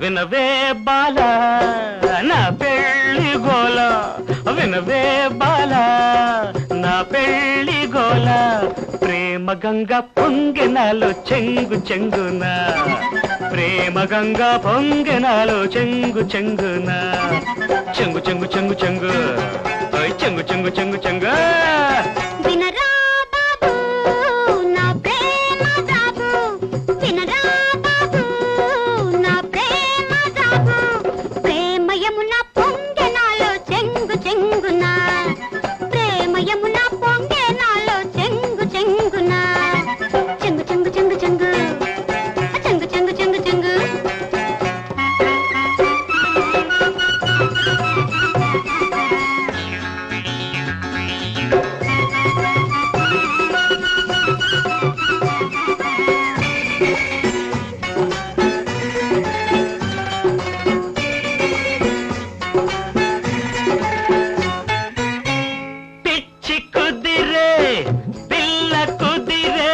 వినవే బాల నా పెళ్ళి గోల. వినవే బాల పెళ్ళి గోల ప్రేమ గంగ పొంగినాలో చెంగు చెంగున. ప్రేమ గంగ పొంగినాలో చెంగు చెంగున. చెంగు చెంగు చెంగు చెంగు. చెంగు చెంగు చెంగు చెంగు. పిల్ల కుదిరే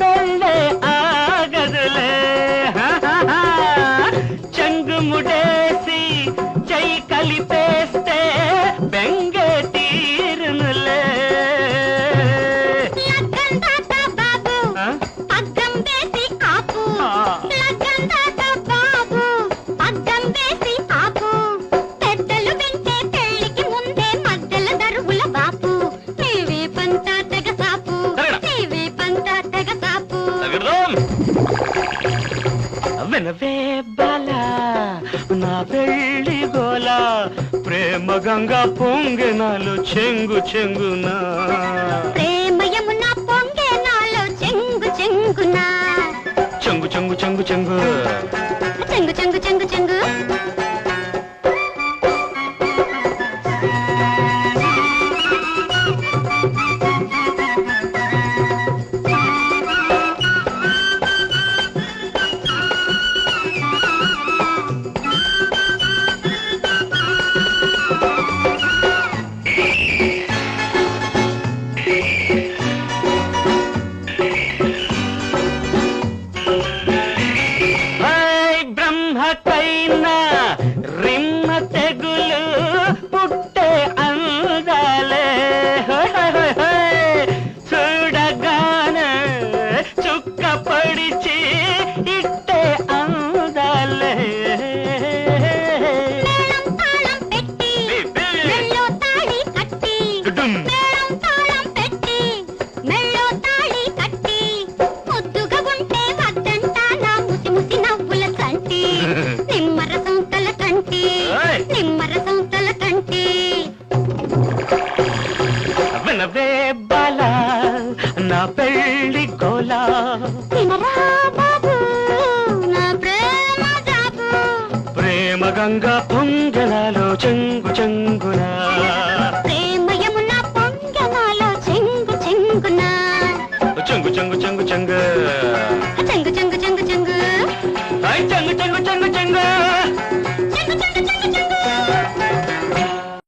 పెళ్ళే ఆగదులే. చంగు ముడేసి చెయ్యి కలిపేస్తే బెంగ మనవే బల నా పెళ్ళి గోల ప్రేమ గంగా పొంగనాలు చెంగు చెంగునా. to ప్రేమ గంగా పొంగలలో చెంగు చెంగులా